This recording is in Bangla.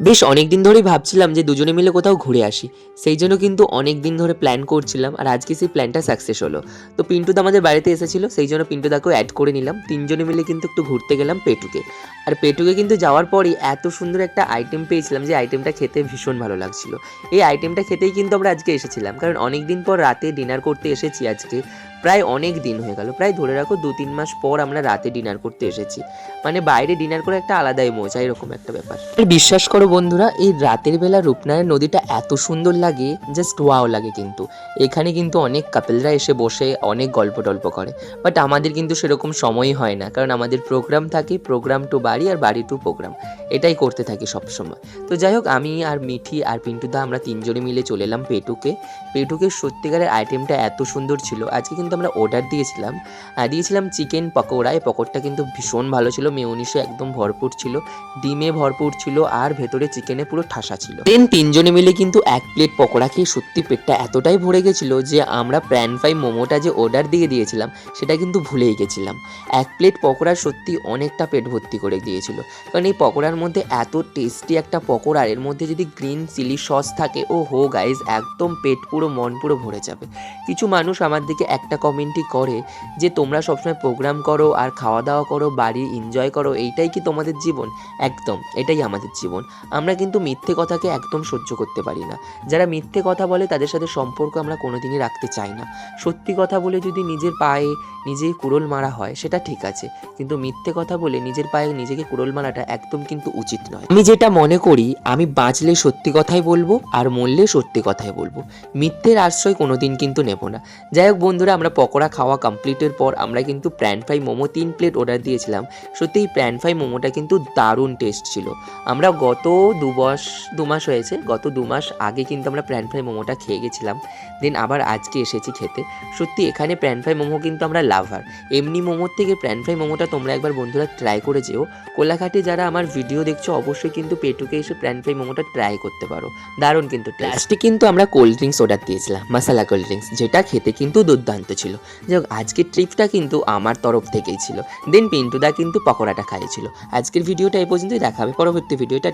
বেশ অনেক দিন ধরেই ভাবছিলাম যে দুজনে মিলে কোথাও ঘুরে আসি। সেই জন্য কিন্তু অনেক দিন ধরে প্ল্যান করছিলাম আর আজকে সেই প্ল্যানটা সাকসেস হলো। তো পিন্টু আমাদের বাড়িতে এসেছিল, সেই জন্য পিন্টু দাকেও অ্যাড করে নিলাম। তিনজনে মিলে কিন্তু একটু ঘুরতে গেলাম পেটুকে। আর পেটুকে কিন্তু যাওয়ার পরই এত সুন্দর একটা আইটেম পেয়েছিলাম যে আইটেমটা খেতে ভীষণ ভালো লাগছিল। এই আইটেমটা খেতেই কিন্তু আমরা আজকে এসেছিলাম। কারণ অনেক দিন পর রাতে ডিনার করতে এসেছি আজকে। প্রায় অনেক দিন হয়ে গেল। প্রায় ধরে রাখো দু তিন মাস পর আমরা রাতে ডিনার করতে এসেছি। মানে বাইরে ডিনার করে একটা আলাদাই মজা, এরকম একটা ব্যাপার। বিশ্বাস করো বন্ধুরা, এই রাতের বেলা রূপনারায়ণ নদীটা এত সুন্দর লাগে জাস্ট ওয়াও লাগে কিন্তু। এখানে কিন্তু অনেক কাপেলরা এসে বসে অনেক গল্প টল্প করে। বাট আমাদের কিন্তু সেরকম সময়ই হয় না, কারণ আমাদের প্রোগ্রাম থাকে প্রোগ্রাম টু বাড়ি আর বাড়ি টু প্রোগ্রাম এটাই করতে থাকি সবসময়। তো যাই হোক, আমি আর মিঠি আর পিন্টুদা আমরা তিনজনে মিলে চলে এলাম পেটুকে। পেটুকের সত্যিকারের আইটেমটা এত সুন্দর ছিল। আজকে কিন্তু আমরা অর্ডার দিয়েছিলাম। দিয়েছিলাম চিকেন পকোড়া। এই পকোড়াটা কিন্তু ভীষণ ভালো ছিল। মেয়নিসে একদম ভরপুর ছিল। ডিমে ভরপুর ছিল আর ভেতরে চিকেনে পুরো ঠাসা ছিল। দেন তিনজনে মিলে কিন্তু এক প্লেট পকোড়া খেয়ে সত্যি পেটটা এতটাই ভরে গেছিল যে আমরা প্র্যান ফ্রাই মোমোটা যে অর্ডার দিয়ে দিয়েছিলাম, সেটা কিন্তু ভুলেই গেছিলাম। এক প্লেট পকোড়া সত্যি অনেকটা পেট ভর্তি করে দিয়েছিল। কারণ এই পকোড়ার মধ্যে এত টেস্টি একটা পকোড়া এর মধ্যে যদি গ্রিন চিলি সস থাকে ও হো গাইজ একদম পেট পুরো, মন পুরো ভরে যাবে। কিছু মানুষ আমার দিকে একটা কমেন্টই করে যে তোমরা সবসময় প্রোগ্রাম করো আর খাওয়া দাওয়া করো, বাড়ি এনজয় করো, এইটাই কি তোমাদের জীবন? একদম, এটাই আমাদের জীবন। আমরা কিন্তু মিথ্যে কথাকে একদম সহ্য করতে পারি না। যারা মিথ্যে কথা বলে, তাদের সাথে সম্পর্ক আমরা কোনোদিনই রাখতে চাই না। সত্যি কথা বলে যদি নিজের পায়ে নিজেই কুড়োল মারা হয়, সেটা ঠিক আছে। কিন্তু মিথ্যে কথা বলে নিজের পায়ে নিজেকে কুড়োল মারাটা একদম কিন্তু উচিত নয়। আমি যেটা মনে করি, আমি বাঁচলে সত্যি কথাই বলব আর মরলে সত্যি কথাই বলব। মিথ্যের আশ্রয় কোনোদিন কিন্তু নেব না। যাই হোক বন্ধুরা, আমরা পকোড়া খাওয়া কমপ্লিটের পর আমরা কিন্তু প্র্যান ফ্রাই মোমো তিন প্লেট অর্ডার দিয়েছিলাম। সত্যি এই প্র্যান ফ্রাই মোমোটা কিন্তু দারুণ টেস্ট ছিল। আমরা গত দু মাস দু মাস হয়েছে, গত দু মাস আগে কিন্তু আমরা প্র্যান ফ্রাই মোমোটা খেয়ে গেছিলাম। দেন আবার আজকে এসেছি খেতে। সত্যি এখানে প্র্যান ফ্রাই মোমো কিন্তু আমরা লাভার এমনি মোমোর থেকে প্র্যান ফ্রাই মোমোটা তোমরা একবার বন্ধুরা ট্রাই করে যেও। কোলাঘাটে যারা আমার ভিডিও দেখছ, অবশ্যই কিন্তু পেটুকে এসে প্র্যান ফ্রাই মোমোটা ট্রাই করতে পারো। দারুণ কিন্তু লাস্টে কিন্তু আমরা কোল্ড ড্রিঙ্কস অর্ডার দিয়েছিলাম মশালা কোল্ড ড্রিঙ্কস যেটা খেতে কিন্তু দুর্দান্ত ছিল। যাই হোক, আজকের ট্রিপটা কিন্তু আমার তরফ থেকেই ছিল। দেন পিন্টুদা কিন্তু পকোড়াটা খাইয়েছিল। আজকের ভিডিওটা এই পর্যন্তই। দেখাবে পরবর্তী ভিডিওটা